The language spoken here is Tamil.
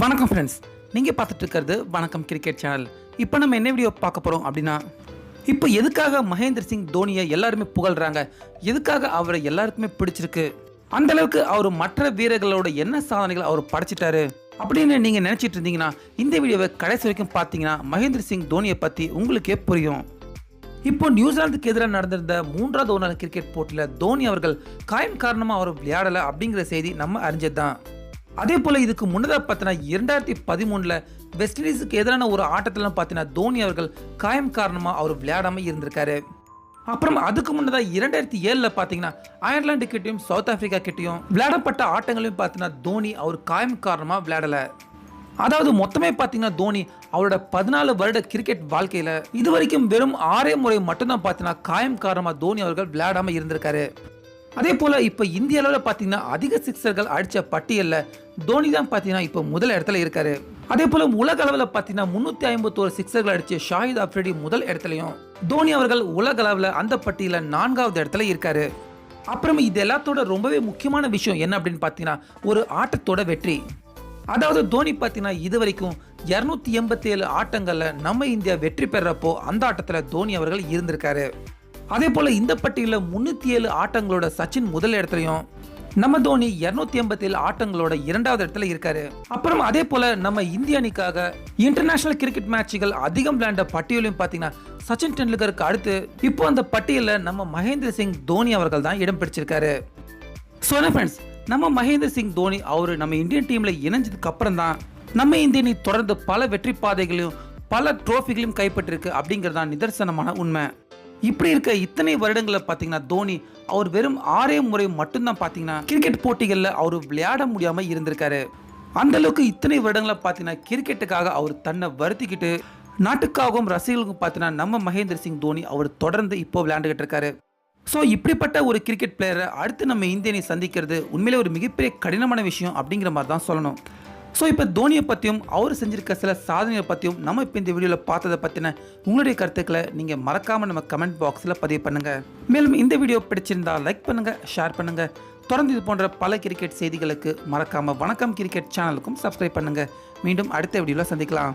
வணக்கம் ஃப்ரெண்ட்ஸ் நீங்கள் பார்த்துட்டு இருக்கிறது வணக்கம் கிரிக்கெட் சேனல் இப்போ நம்ம என்ன வீடியோ பார்க்க போகிறோம் அப்படின்னா இப்போ எதுக்காக மகேந்திர சிங் தோனியை எல்லாருமே புகழ்கிறாங்க எதுக்காக அவரை எல்லாருக்குமே பிடிச்சிருக்கு? அந்த அளவுக்கு அவர் மற்ற வீரர்களோட என்ன சாதனைகள் அவர் படைச்சிட்டாரு? அப்படின்னு நீங்கள் நினச்சிட்டு இருந்தீங்கன்னா இந்த வீடியோவை கடைசி வரைக்கும் பார்த்தீங்கன்னா மகேந்திர சிங் தோனியை பற்றி உங்களுக்கே புரியும். இப்போ நியூசிலாந்துக்கு எதிராக நடந்திருந்த மூன்றாவது ஒரு நாள் கிரிக்கெட் போட்டியில் தோனி அவர்கள் காயம் காரணமாக அவர் விளையாடலை அப்படிங்கிற செய்தி நம்ம அறிஞ்சது தான் அதே போல் இதுக்கு முன்னதாக பார்த்தீங்கன்னா இரண்டாயிரத்தி பதிமூணில் வெஸ்ட் இண்டீஸுக்கு எதிரான ஒரு ஆட்டத்திலாம் பார்த்தீங்கன்னா தோனி அவர்கள் காயம் காரணமாக அவர் விளையாடாமல் இருந்திருக்காரு. அப்புறம் அதுக்கு முன்னதாக இரண்டாயிரத்தி ஏழில் பார்த்தீங்கன்னா அயர்லாந்து கிட்டையும் சவுத் ஆஃப்ரிக்கா கிட்டையும் விளையாடப்பட்ட ஆட்டங்களையும் பார்த்தீங்கன்னா தோனி அவர் காயம் காரணமாக விளையாடலை. அதாவது மொத்தமே பார்த்தீங்கன்னா தோனி அவரோட பதினாலு வருட கிரிக்கெட் வாழ்க்கையில் இது வரைக்கும் வெறும் ஆறே முறை மட்டும்தான் பார்த்தீங்கன்னா காயம் காரணமாக தோனி அவர்கள் விளையாடாமல் இருந்திருக்காரு. அதே போல் இப்போ இந்திய அளவில் பார்த்தீங்கன்னா அதிக சிக்ஸர்கள் அடித்த பட்டியலில் தோனி தான் பார்த்தீங்கன்னா இப்போ முதல் இடத்துல இருக்காரு. அதே போல் உலக அளவில் பார்த்தீங்கன்னா முந்நூற்றி ஐம்பத்தோரு சிக்ஸர்கள் அடித்த ஷாஹித் அப்ரிடி முதல் இடத்துலையும் தோனி அவர்கள் உலக அளவில் அந்த பட்டியலில் நான்காவது இடத்துல இருக்காரு. அப்புறம் இது எல்லாத்தோட ரொம்பவே முக்கியமான விஷயம் என்ன அப்படின்னு பார்த்தீங்கன்னா ஒரு ஆட்டத்தோட வெற்றி. அதாவது தோனி பார்த்தீங்கன்னா இது வரைக்கும் இரநூத்தி எண்பத்தி ஏழு ஆட்டங்களில் நம்ம இந்தியா வெற்றி பெறப்போ அந்த ஆட்டத்தில் தோனி அவர்கள் இருந்திருக்காரு. அதே போல் இந்த பட்டியலில் முன்னூற்றி ஏழு ஆட்டங்களோட சச்சின் முதல் இடத்துலையும் நம்ம தோனி இரநூத்தி எண்பத்தி ஏழு ஆட்டங்களோட இரண்டாவது இடத்துல இருக்காரு. அப்புறம் அதே போல நம்ம இந்திய அணிக்காக இன்டர்நேஷனல் கிரிக்கெட் மேட்சுகள் அதிகம் விளையாண்ட பட்டியலையும் பார்த்தீங்கன்னா சச்சின் டெண்டுல்கருக்கு அடுத்து இப்போ அந்த பட்டியலில் நம்ம மகேந்திர சிங் தோனி அவர்கள் தான் இடம் பிடிச்சிருக்காரு. ஸோ என்ன ஃப்ரெண்ட்ஸ் நம்ம மகேந்திர சிங் தோனி அவர் நம்ம இந்தியன் டீமில் இணைஞ்சதுக்கு அப்புறம் தான் நம்ம இந்திய அணி தொடர்ந்து பல வெற்றி பாதைகளையும் பல ட்ரோஃபிகளையும் கைப்பற்றிருக்கு அப்படிங்கிறது தான் நிதர்சனமான உண்மை. இப்படி இருக்க இத்தனை வருடங்களில் பார்த்தீங்கன்னா தோனி அவர் வெறும் ஆறே முறை மட்டும்தான் பார்த்தீங்கன்னா கிரிக்கெட் போட்டிகளில் அவர் விளையாட முடியாமல் இருந்திருக்காரு. அந்த அளவுக்கு இத்தனை வருடங்களில் பார்த்தீங்கன்னா கிரிக்கெட்டுக்காக அவர் தன்னை வருத்திக்கிட்டு நாட்டுக்காகவும் ரசிகர்களுக்கும் பார்த்தீங்கன்னா நம்ம மகேந்திர சிங் தோனி அவர் தொடர்ந்து இப்போ விளையாண்டுகிட்டு இருக்காரு. ஸோ இப்படிப்பட்ட ஒரு கிரிக்கெட் பிளேயரை அடுத்து நம்ம இந்தியனை சந்திக்கிறது உண்மையிலே ஒரு மிகப்பெரிய கடினமான விஷயம் அப்படிங்கிற மாதிரி தான் சொல்லணும். ஸோ இப்போ தோனியை பற்றியும் அவர் செஞ்சிருக்க சில சாதனைகளை பற்றியும் நம்ம இப்போ இந்த வீடியோவில் பார்த்ததை பற்றின உங்களுடைய கருத்துக்களை நீங்கள் மறக்காமல் நம்ம கமெண்ட் பாக்ஸில் பதிவு பண்ணுங்கள் மேலும் இந்த வீடியோ பிடிச்சிருந்தா லைக் பண்ணுங்கள் ஷேர் பண்ணுங்கள் தொடர்ந்து இது போன்ற பல கிரிக்கெட் செய்திகளுக்கு மறக்காமல் வணக்கம் கிரிக்கெட் சேனலுக்கும் சப்ஸ்கிரைப் பண்ணுங்கள் மீண்டும் அடுத்த வீடியோவில் சந்திக்கலாம்.